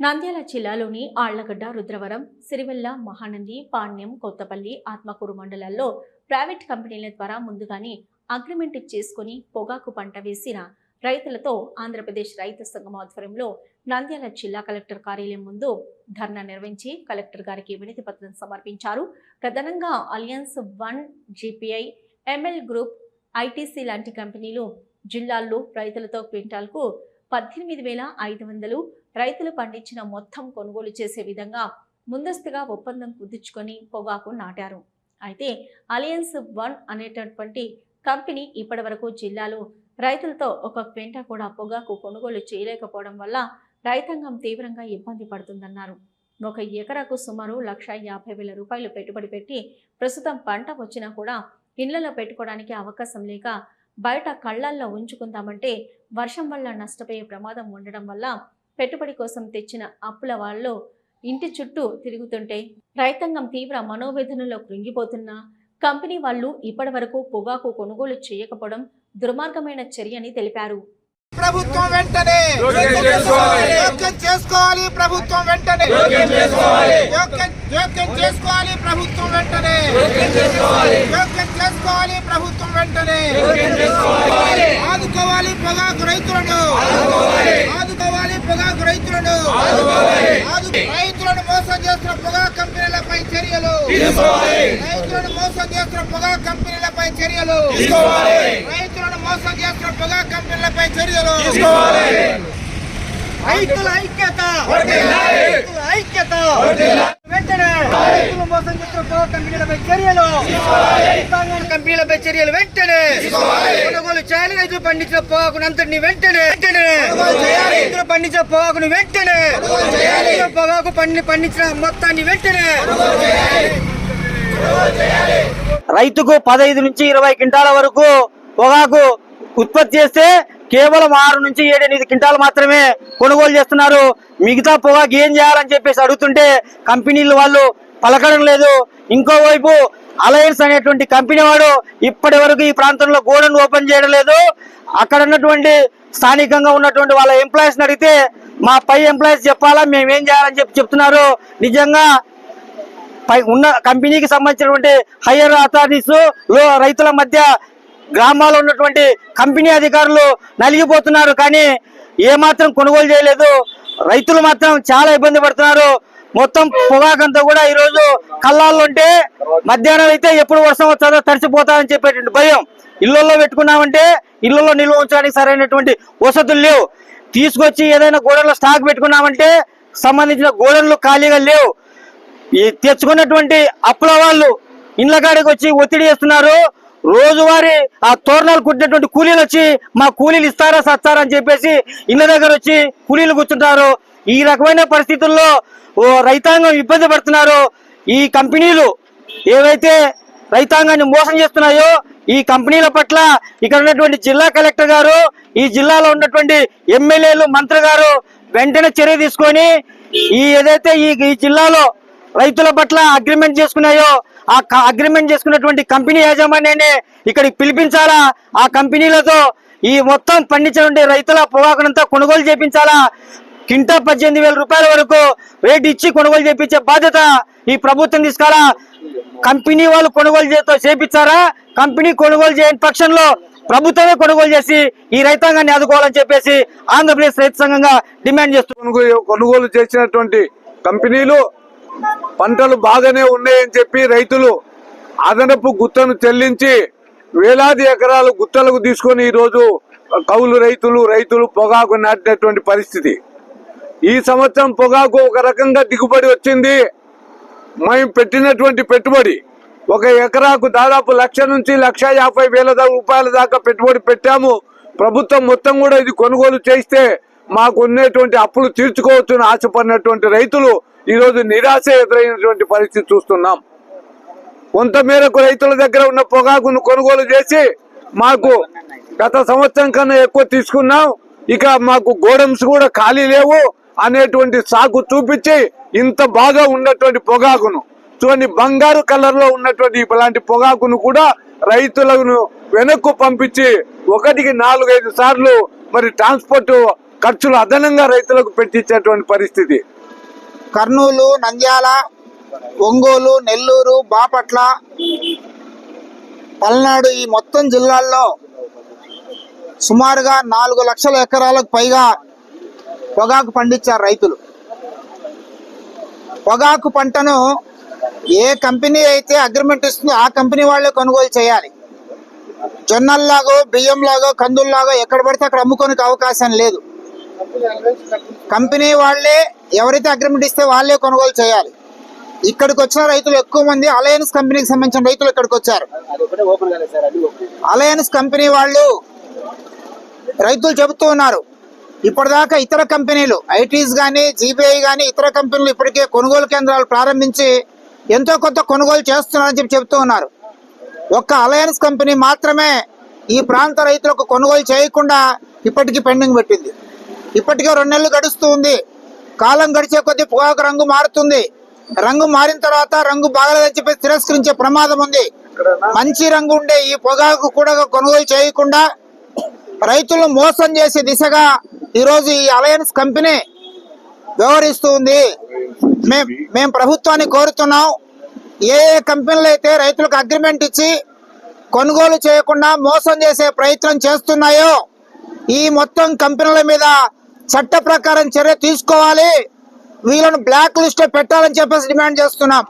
నంద్యాల జిల్లాలోని ఆళ్ళగడ్డ రుద్రవరం సిరివెల్ల మహానంది పాణ్యం కొత్తపల్లి ఆత్మకూరు మండలాల్లో ప్రైవేట్ కంపెనీల ద్వారా ముందుగానే అగ్రిమెంట్ చేసుకుని పొగాకు పంట వేసిన రైతులతో ఆంధ్రప్రదేశ్ రైతు సంఘం ఆధ్వర్యంలో నంద్యాల జిల్లా కలెక్టర్ కార్యాలయం ముందు ధర్నా నిర్వహించి కలెక్టర్ గారికి వినతి పత్రం సమర్పించారు. ప్రధానంగా alliance one GPI ML group ITC లాంటి కంపెనీలు జిల్లాల్లో రైతులతో క్వింటాల్కు పద్దెనిమిది వేల ఐదు వందలు రైతులు పండించిన మొత్తం కొనుగోలు చేసే విధంగా ముందస్తుగా ఒప్పందం కుదుర్చుకొని పొగాకు నాటారు. అయితే అలియన్స్ వన్ అనేటటువంటి కంపెనీ ఇప్పటి వరకు జిల్లాలో రైతులతో ఒక క్వింటా కూడా పొగాకు కొనుగోలు చేయలేకపోవడం వల్ల రైతాంగం తీవ్రంగా ఇబ్బంది పడుతుందన్నారు. ఒక ఎకరాకు సుమారు లక్ష యాభై వేల రూపాయలు పెట్టుబడి పెట్టి ప్రస్తుతం పంట వచ్చినా కూడా ఇళ్ళలో పెట్టుకోవడానికి అవకాశం లేక బయట కళ్ళల్లో ఉంచుకుందామంటే వర్షం వల్ల నష్టపోయే ప్రమాదం ఉండడం వల్ల పెట్టుబడి కోసం తెచ్చిన అప్పుల వాళ్ళు ఇంటి చుట్టూ తిరుగుతుంటే రైతాంగం తీవ్ర మనోవేదనలో కృంగిపోతున్నా కంపెనీ వాళ్ళు ఇప్పటి వరకు పొగాకు కొనుగోలు చేయకపోవడం దుర్మార్గమైన చర్యని తెలిపారు. ప్రభుత్వం వెంటనే జోక్యం చేసుకోవాలి. జోక్యం చేసుకోవాలి. ప్రభుత్వం వెంటనే జోక్యం చేసుకోవాలి. ప్రభుత్వం వెంటనే జోక్యం చేసుకోవాలి. ప్రభుత్వం వెంటనే. ఆదుకోవాలి పొగాకు రైతులను ఆదుకోవాలి పొగాకు రైతులను రైతులను మోసం చేస్తున్న పొగా కంపెనీలపై చర్యలు. రైతులను మోసం చేస్తున్న పొగా కంపెనీలపై చర్యలు. రైతులను మోసం చేస్తున్న పొగా కంపెనీలపై చర్యలు. రైతుల ఐక్యత ఐక్యత రైతులు మోసం కంపెనీలపై చర్యలు కంపెనీలపై చర్యలు వెంటనే. కొనుగోలు చేయాలి రైతులు పండించిన పొగాకును అంతటిని వెంటనే. వెంటనే. రైతులు పండించిన పొగాకును వెంటనే. పొగాకు పండి పండించిన మొత్తాన్ని వెంటనే. రైతుకు పదహైదు నుంచి ఇరవై క్వింటాల వరకు పొగాకు ఉత్పత్తి చేస్తే కేవలం ఆరు నుంచి ఏడెనిమిది క్వింటాలు మాత్రమే కొనుగోలు చేస్తున్నారు. మిగతా పొగాకు ఏం చేయాలని చెప్పేసి అడుగుతుంటే కంపెనీలు వాళ్ళు పలకడం లేదు. ఇంకోవైపు అలయన్స్ అనేటువంటి కంపెనీ వాడు ఇప్పటి వరకు ఈ ప్రాంతంలో గోడను ఓపెన్ చేయడం లేదు. అక్కడ ఉన్నటువంటి స్థానికంగా ఉన్నటువంటి వాళ్ళ ఎంప్లాయీస్ని అడిగితే మా పై ఎంప్లాయీస్ చెప్పాలా? మేము ఏం చేయాలని చెప్పి చెప్తున్నారు. నిజంగా పై ఉన్న కంపెనీకి సంబంధించినటువంటి హయ్యర్ అథారిటీస్లో రైతుల మధ్య గ్రామాల్లో ఉన్నటువంటి కంపెనీ అధికారులు నలిగిపోతున్నారు. కానీ ఏమాత్రం కొనుగోలు చేయలేదు. రైతులు మాత్రం చాలా ఇబ్బంది పడుతున్నారు. మొత్తం పొగాకంతా కూడా ఈ రోజు కళ్ళాల్లో ఉంటే మధ్యాహ్నం అయితే ఎప్పుడు వర్షం వస్తుందో తడిసిపోతామని చెప్పేటువంటి భయం. ఇళ్ళలో పెట్టుకున్నామంటే ఇళ్ళలో నిల్వ ఉంచడానికి సరైనటువంటి వసతులు లేవు. తీసుకొచ్చి ఏదైనా గోడల్లో స్టాక్ పెట్టుకున్నామంటే సంబంధించిన గోడలు ఖాళీగా లేవు. ఈ తెచ్చుకున్నటువంటి అప్పుల వాళ్ళు ఇండ్ల కాడికి వచ్చి ఒత్తిడి చేస్తున్నారు. రోజువారీ ఆ తోరణాలు కుట్టినటువంటి కూలీలు వచ్చి మా కూలీలు ఇస్తారా సత్తారా అని చెప్పేసి ఇళ్ళ దగ్గర వచ్చి కూలీలు కూర్చుంటారు. ఈ రకమైన పరిస్థితుల్లో ఓ రైతాంగం ఇబ్బంది పడుతున్నారు. ఈ కంపెనీలు ఏవైతే రైతాంగాన్ని మోసం చేస్తున్నాయో ఈ కంపెనీల పట్ల ఇక్కడ ఉన్నటువంటి జిల్లా కలెక్టర్ గారు ఈ జిల్లాలో ఉన్నటువంటి ఎమ్మెల్యేలు మంత్రి గారు వెంటనే చర్య తీసుకొని ఈ ఏదైతే ఈ ఈ జిల్లాలో రైతుల పట్ల అగ్రిమెంట్ చేసుకున్నాయో ఆ అగ్రిమెంట్ చేసుకున్నటువంటి కంపెనీ యాజమాన్యాన్ని ఇక్కడికి పిలిపించాలా? ఆ కంపెనీలతో ఈ మొత్తం పండించినటువంటి రైతుల పొగాకునంతా కొనుగోలు చేపించాలా? కింటా పద్దెనిమిది వేల రూపాయల వరకు రేట్ ఇచ్చి కొనుగోలు చేపించే బాధ్యత ఈ ప్రభుత్వం తీసుకురా. కంపెనీ వాళ్ళు కొనుగోలు చేతో చేపించారా? కంపెనీ కొనుగోలు చేయని పక్షంలో ప్రభుత్వమే కొనుగోలు చేసి ఈ రైతాంగాన్ని ఆదుకోవాలని చెప్పేసి ఆంధ్రప్రదేశ్ రైతు సంఘంగా డిమాండ్ చేస్తూ కొనుగోలు చేసినటువంటి కంపెనీలు పంటలు బాగానే ఉన్నాయని చెప్పి రైతులు అదనపు గుత్తను చెల్లించి వేలాది ఎకరాలు గుత్తలకు తీసుకొని ఈరోజు కౌలు రైతులు రైతులు పొగాకు నాటినటువంటి పరిస్థితి. ఈ సంవత్సరం పొగాకు ఒక రకంగా దిగుబడి వచ్చింది. మేము పెట్టినటువంటి పెట్టుబడి ఒక ఎకరాకు దాదాపు లక్ష నుంచి లక్ష యాభై వేల రూపాయల దాకా పెట్టుబడి పెట్టాము. ప్రభుత్వం మొత్తం కూడా ఇది కొనుగోలు చేస్తే మాకు ఉన్నటువంటి అప్పులు తీర్చుకోవచ్చని ఆశపడినటువంటి రైతులు ఈరోజు నిరాశ ఎదురైనటువంటి పరిస్థితి చూస్తున్నాం. కొంత మేరకు రైతుల దగ్గర ఉన్న పొగాకును కొనుగోలు చేసి మాకు గత సంవత్సరం కన్నా ఎక్కువ తీసుకున్నాం. ఇక మాకు గోడమ్స్ కూడా ఖాళీ లేవు. అనేటువంటి సాకు చూపించి ఇంత బాగా ఉన్నటువంటి పొగాకును చూడండి బంగారు కలర్లో ఉన్నటువంటి ఇలాంటి పొగాకును కూడా రైతులను వెనక్కు పంపించి ఒకటికి నాలుగైదు సార్లు మరి ట్రాన్స్పోర్ట్ ఖర్చులు అదనంగా రైతులకు పెట్టించేటువంటి పరిస్థితి. కర్నూలు నంద్యాల ఒంగోలు నెల్లూరు బాపట్ల పల్నాడు ఈ మొత్తం జిల్లాల్లో సుమారుగా నాలుగు లక్షల ఎకరాలకు పైగా పొగాకు పండించారు రైతులు. పొగాకు పంటను ఏ కంపెనీ అయితే అగ్రిమెంట్ ఇస్తుందో ఆ కంపెనీ వాళ్ళే కొనుగోలు చేయాలి. జొన్నల్లాగో బియ్యంలాగో కందుల్లాగో ఎక్కడ పడితే అక్కడ అమ్ముకోనికి అవకాశం లేదు. కంపెనీ వాళ్ళే ఎవరైతే అగ్రిమెంట్ ఇస్తే వాళ్ళే కొనుగోలు చేయాలి. ఇక్కడికి వచ్చిన రైతులు ఎక్కువ మంది అలయన్స్ కంపెనీకి సంబంధించిన రైతులు ఇక్కడికి వచ్చారు అలయన్స్ కంపెనీ వాళ్ళు రైతులు చెబుతూ ఉన్నారు. ఇప్పటిదాకా ఇతర కంపెనీలు ఐటీస్ కానీ జీబీఐ కానీ ఇతర కంపెనీలు ఇప్పటికే కొనుగోలు కేంద్రాలు ప్రారంభించి ఎంతో కొంత కొనుగోలు చేస్తున్నారని చెప్పి చెబుతూ ఉన్నారు. ఒక్క అలయన్స్ కంపెనీ మాత్రమే ఈ ప్రాంత రైతులకు కొనుగోలు చేయకుండా ఇప్పటికీ పెండింగ్ పెట్టింది. ఇప్పటికే రెండు నెలలు గడుస్తూ ఉంది. కాలం గడిచే కొద్దీ పొగాకు రంగు మారుతుంది. రంగు మారిన తర్వాత రంగు బాగలేదని చెప్పి తిరస్కరించే ప్రమాదం ఉంది. మంచి రంగు ఉండే ఈ పొగాకు కూడా కొనుగోలు చేయకుండా రైతులను మోసం చేసే దిశగా ఈరోజు ఈ అలయన్స్ కంపెనీ వ్యవహరిస్తూ ఉంది. మేం మేము ప్రభుత్వాన్ని కోరుతున్నాం. ఏ ఏ కంపెనీలు అయితే రైతులకు అగ్రిమెంట్ ఇచ్చి కొనుగోలు చేయకుండా మోసం చేసే ప్రయత్నం చేస్తున్నాయో ఈ మొత్తం కంపెనీల మీద చట్ట ప్రకారం చర్య తీసుకోవాలి. వీళ్ళను బ్లాక్ లిస్ట్ పెట్టాలని చెప్పేసి డిమాండ్ చేస్తున్నాం.